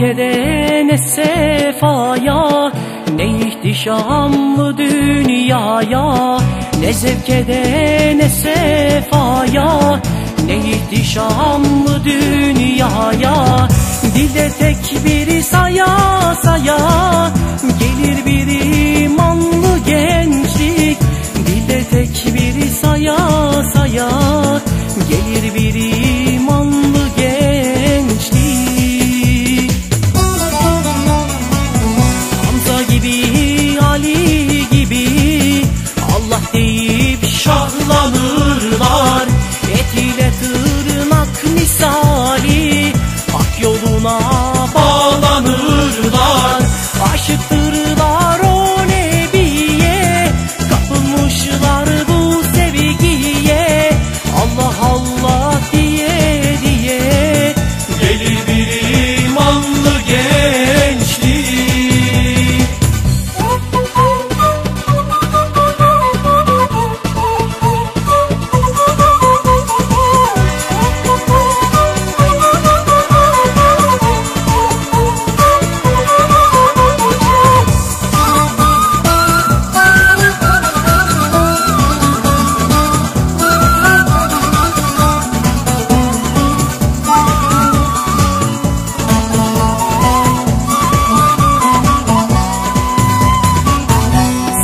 zevkede ne sefaya Ne ihtişamlı dünyaya Ne zevkede ne sefaya Ne ihtişamlı dünyaya. Dilde tek bir saya saya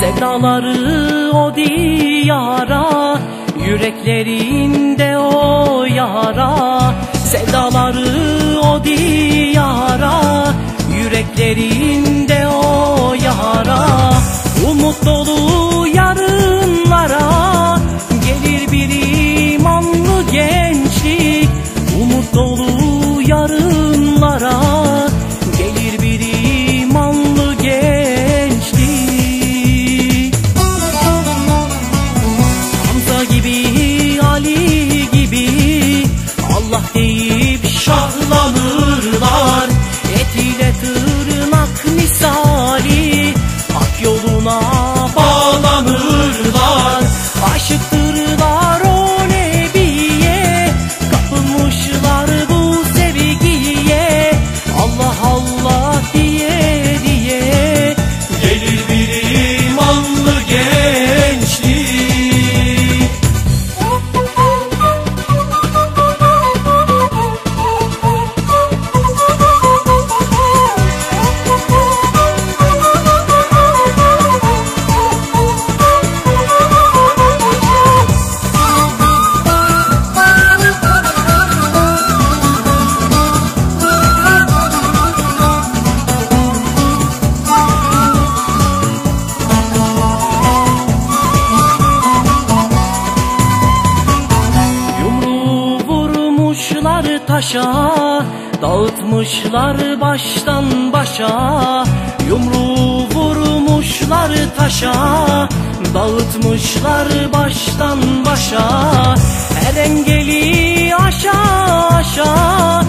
Sevdaları o diyara Yüreklerinde o yara. Sevdaları o diyara Yüreklerinde o yara. Umut dolu taşa Dağıtmışlar baştan başa Yumruğu vurmuşlar taşa Dağıtmışlar baştan başa Her engeli aşağı aşağı